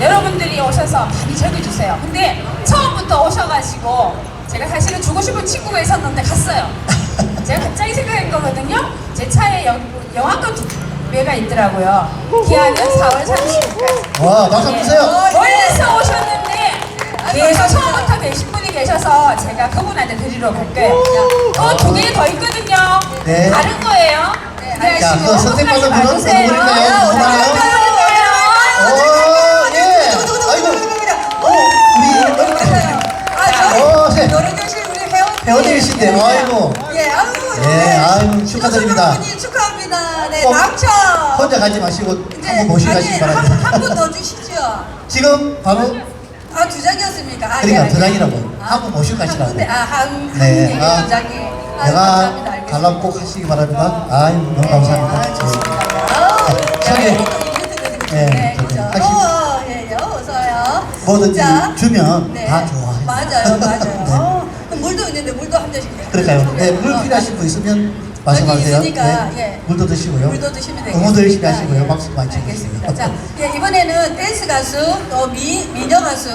여러분들이 오셔서 많이 즐겨주세요. 근데 처음부터 오셔가지고 제가 사실은 주고 싶은 친구가 있었는데 갔어요. 제가 갑자기 생각한 거거든요. 제 차에 영, 영화관 두 매가 있더라고요. 기한은 4월 30일까지. 와, 박수 한번 주세요. 멀리서 오셨는데 계속 처음부터 계신 분이 계셔서 제가 그분한테 드리러 갈 거예요. 또 두 개 더 있거든요. 네. 다른 거예요. 자, 그 선택받은 분은 어느 분일까요? 아, 누구나요? 회원님이신데, 아이고. 예, 아유, 예, 아유, 축하드립니다. 분이 축하합니다. 네, 꼭 당첨. 혼자 가지 마시고 한번 모시고 가시기 바랍니다. 한분 더 주시죠. 지금 바로 아, 두 장이었습니까? 아, 그러니까 예, 두 예. 장이라고. 한분 모시고 가시라고. 한 군데, 아, 한, 네, 한 아, 두 장이. 아, 내가 감사합니다. 알겠습니다. 관람 꼭 하시기 바랍니다. 아유, 너무 감사합니다. 아, 좋습니다. 아우, 저기, 네, 예, 네, 저기, 그죠. 하시- 어, 예, 예, 어서요. 뭐든지 자, 주면 네. 다 좋아해요. 맞아요, 맞아요. 네. 어, 그럼 물도 있는데 물도 그럴까요? 네, 물 어, 필요하신 분 있으면 말씀하세요. 있으니까, 네, 예. 물도 드시고요. 물도 드시면 되겠습니다. 응원도 열심히 하시고요. 예. 박수 많이 알겠습니다. 쳐주시고요. 자, 예, 이번에는 댄스 가수 또 미, 미녀 가수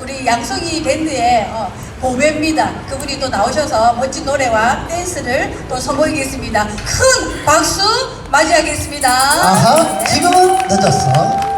우리 양송이 밴드의 어, 보배입니다. 그분이 또 나오셔서 멋진 노래와 댄스를 또 선보이겠습니다. 큰 박수 맞이하겠습니다. 아하, 네. 지금은 늦었어.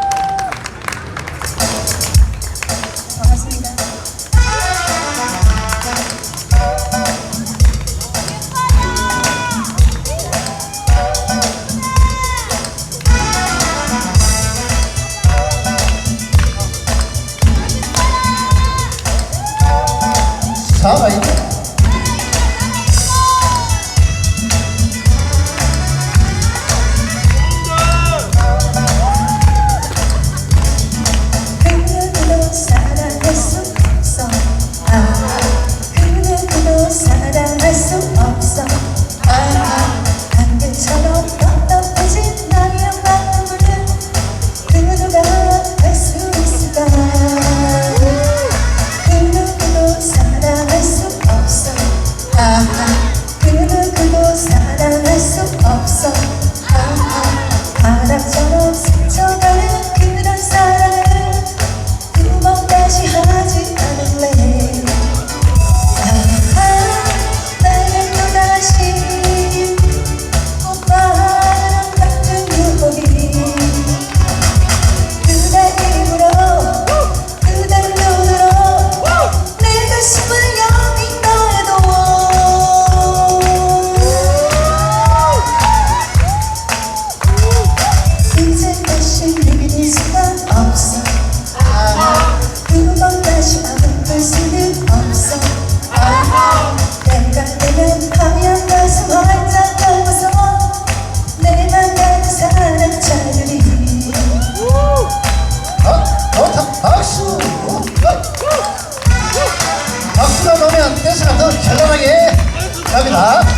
갑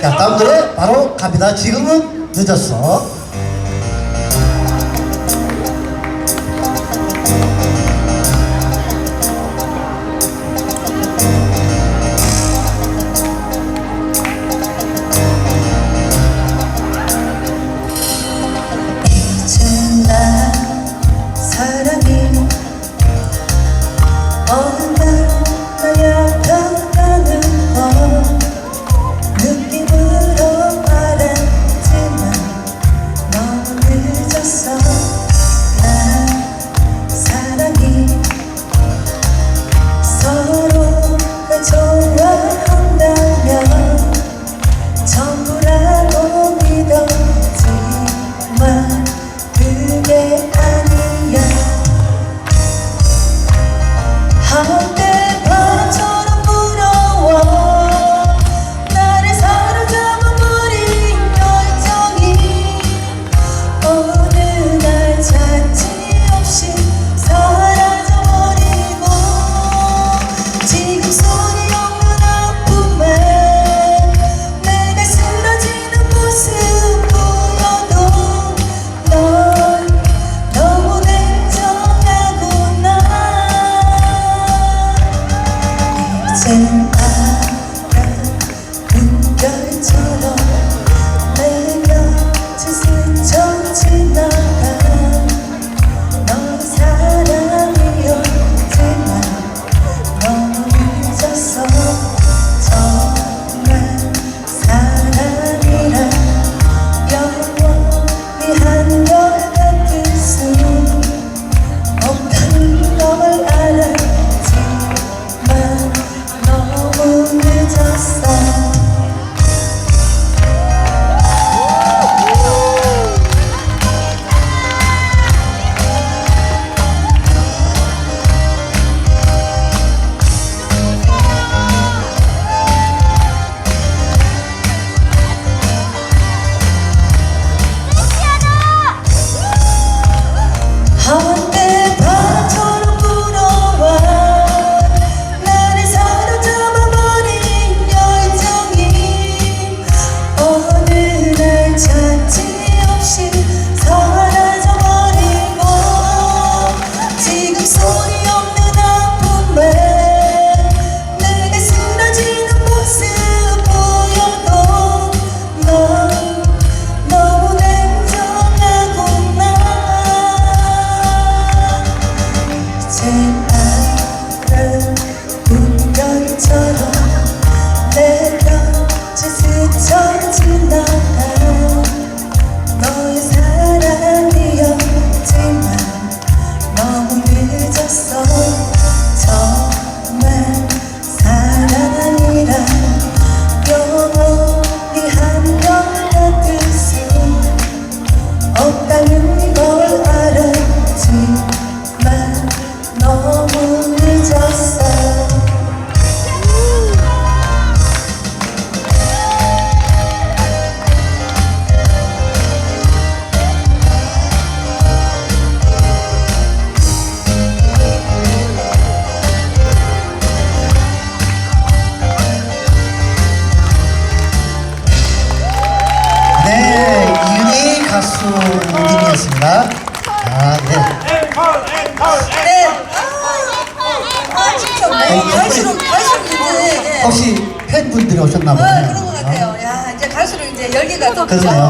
자, 다음 노래 바로 갑니다. 지금은 늦었어. 박수 드리겠습니다. 아, 네. 네. 아, 아, 뭐 어, 혹시 팬분들이 오셨나 어, 보네요. 그런 것 같아요. 어? 야, 이제 갈수록 이제 열기가 더 그러네요.